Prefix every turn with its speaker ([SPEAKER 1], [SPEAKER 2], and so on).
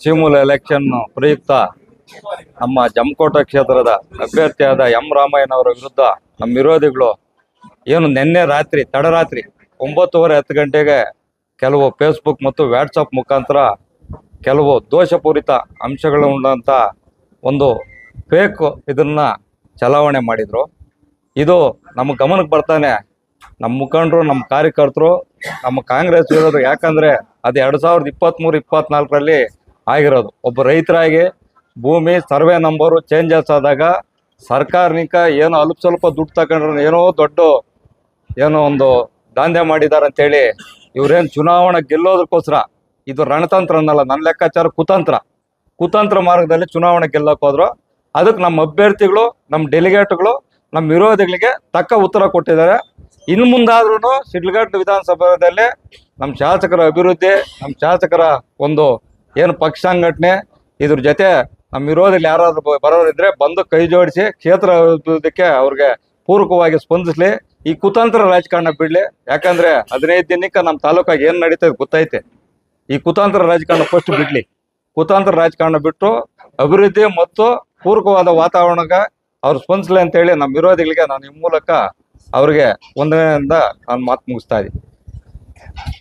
[SPEAKER 1] ಚೀಮೂಲ election ಪ್ರಯುಕ್ತ ನಮ್ಮ ಜಮಕೋಟ ಕ್ಷೇತ್ರದ ಅಭ್ಯರ್ಥಿಯಾದ ಎಂ ರಾಮಯ್ಯನವರ ವಿರುದ್ಧ ನಮ್ಮ ವಿರೋಧಿಗಳು ಏನು ನಿನ್ನೆ ರಾತ್ರಿ, ತಡರಾತ್ರಿ ಒಂಬತ್ತುವರೆ ಹತ್ತು ಗಂಟೆಗೆ ಕೆಲವು ಫೇಸ್ಬುಕ್ ಮತ್ತು ವ್ಯಾಟ್ಸಪ್ ಮುಖಾಂತರ ಕೆಲವು ದೋಷಪೂರಿತ ಅಂಶಗಳು ಉಳ್ಳಂಥ ಒಂದು ಫೇಕ್ ಇದನ್ನ ಚಲಾವಣೆ ಮಾಡಿದ್ರು. ಇದು ನಮ್ಮ ಗಮನಕ್ಕೆ ಬರ್ತಾನೆ ನಮ್ಮ ಮುಖಂಡರು ನಮ್ಮ ಕಾರ್ಯಕರ್ತರು, ನಮ್ಮ ಕಾಂಗ್ರೆಸ್ ವಿರೋಧ ಯಾಕಂದ್ರೆ ಅದು ಎರಡ್ ಸಾವಿರದ ಇಪ್ಪತ್ತ್ಮೂರು ಇಪ್ಪತ್ನಾಲ್ಕರಲ್ಲಿ ಆಗಿರೋದು. ಒಬ್ಬ ರೈತರಾಗಿ ಭೂಮಿ ಸರ್ವೆ ನಂಬರು ಚೇಂಜಸ್ ಆದಾಗ ಸರ್ಕಾರನಿಕ ಏನೋ ಅಲ್ಪ ಸ್ವಲ್ಪ ದುಡ್ಡು ತಗೊಂಡ್ರೆ, ಏನೋ ದೊಡ್ಡ ಏನೋ ಒಂದು ದಾಂಧೆ ಮಾಡಿದ್ದಾರೆ ಅಂತೇಳಿ ಇವ್ರೇನು ಚುನಾವಣೆ ಗೆಲ್ಲೋದಕ್ಕೋಸ್ಕರ, ಇದು ರಣತಂತ್ರ ಅನ್ನಲ್ಲ ನನ್ನ ಲೆಕ್ಕಾಚಾರ ಕುತಂತ್ರ. ಕುತಂತ್ರ ಮಾರ್ಗದಲ್ಲಿ ಚುನಾವಣೆ ಗೆಲ್ಲಕ್ಕೆ ಹೋದ್ರು. ಅದಕ್ಕೆ ನಮ್ಮ ಅಭ್ಯರ್ಥಿಗಳು, ನಮ್ಮ ಡೆಲಿಗೇಟ್ಗಳು ನಮ್ಮ ವಿರೋಧಿಗಳಿಗೆ ತಕ್ಕ ಉತ್ತರ ಕೊಟ್ಟಿದ್ದಾರೆ. ಇನ್ನು ಮುಂದಾದ್ರೂ ಶಿಡ್ಲಘಟ್ಟ ವಿಧಾನಸಭಾದಲ್ಲಿ ನಮ್ಮ ಶಾಸಕರ ಅಭಿವೃದ್ಧಿ, ನಮ್ಮ ಶಾಸಕರ ಒಂದು ಏನು ಪಕ್ಷ ಸಂಘಟನೆ ಇದ್ರ ಜೊತೆ ನಮ್ಮ ವಿರೋಧಿಗಳು ಯಾರಾದ್ರೂ ಬರೋರಿದ್ರೆ ಬಂದು ಕೈ ಜೋಡಿಸಿ ಕ್ಷೇತ್ರ ಅಭಿವೃದ್ಧಿಗೆ ಅವ್ರಿಗೆ ಪೂರಕವಾಗಿ ಸ್ಪಂದಿಸ್ಲಿ. ಈ ಕುತಂತ್ರ ರಾಜಕಾರಣ ಬಿಡ್ಲಿ. ಯಾಕಂದ್ರೆ ಹದಿನೈದು ದಿನಕ್ಕೆ ನಮ್ಮ ತಾಲೂಕಾಗಿ ಏನ್ ನಡೀತದೆ ಗೊತ್ತೈತೆ. ಈ ಕುತಂತ್ರ ರಾಜಕಾರಣ ಫಸ್ಟ್ ಬಿಡ್ಲಿ. ಕುತಂತ್ರ ರಾಜಕಾರಣ ಬಿಟ್ಟು ಅಭಿವೃದ್ಧಿ ಮತ್ತು ಪೂರಕವಾದ ವಾತಾವರಣಕ್ಕೆ ಅವ್ರು ಸ್ಪಂದಿಸ್ಲಿ ಅಂತೇಳಿ ನಮ್ಮ ವಿರೋಧಿಗಳಿಗೆ ನಾನು ಈ ಮೂಲಕ ಅವ್ರಿಗೆ ಒಂದನೆಯಿಂದ ನಾನು ಮಾತು ಮುಗಿಸ್ತಾ ಇದ್ದೀನಿ.